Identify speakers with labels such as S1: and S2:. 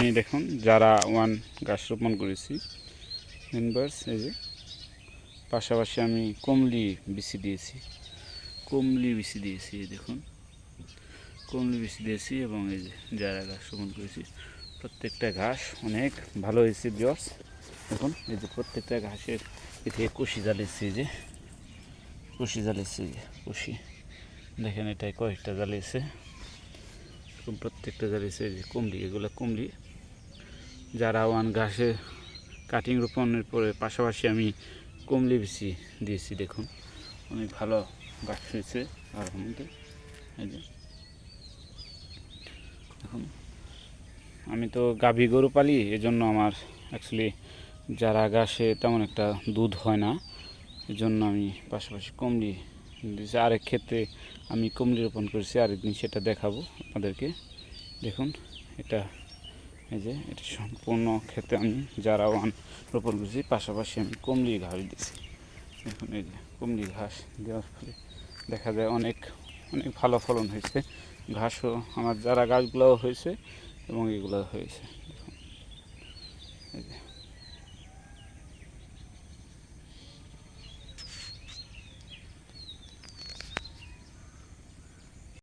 S1: আমি দেখুন, যারা ওয়ান গাছ রোপণ করেছি মেনবার্স এই যে, পাশাপাশি আমি কমলি বিচি দিয়েছি, কমলি বিচি দিয়েছি দেখুন, কমলি বিচি দিয়েছি এবং এই যে, যারা গাছ রোপণ করেছি, প্রত্যেকটা ঘাস অনেক ভালো হয়েছে বিয়র্স দেখুন, এই যে প্রত্যেকটা ঘাসের এ থেকে কুশি জ্বালিয়েছি যে কুশি জ্বালিয়েছি যে কুশি দেখেন এটাই কয়েকটা জ্বালিয়েছে প্রত্যেকটা জ্বালিয়েছে যে কুমড়ি এগুলো কুমড়ি যারা ওয়ান ঘাসে কাটিং রোপণের পরে পাশাপাশি আমি কুমলি বেশি দিয়েছি, দেখুন। অনেক ভালো গাছ হয়েছে আর যে। এখন আমি তো গাভী গরু পালি, এজন্য আমার অ্যাকচুয়ালি যারা ঘাসে তেমন একটা দুধ হয় না, এজন্য আমি পাশাপাশি কমলি দিয়েছি। আরেক ক্ষেত্রে আমি কমলি রোপণ করেছি, আরেকদিন সেটা দেখাবো আপনাদেরকে। দেখুন, এটা এই যে, এটি সম্পূর্ণ ক্ষেত্রে আমি যারা ওয়ান রোপণ করেছি, পাশাপাশি আমি কমলি ঘাস দিয়েছি। এখন এই যে, কমলি ঘাস দেওয়ার ফলে দেখা যায় অনেক অনেক ভালো ফলন হয়েছে। ঘাসও, আমার যারা গাছগুলোও হয়েছে এবং এগুলো হয়েছে। এই যে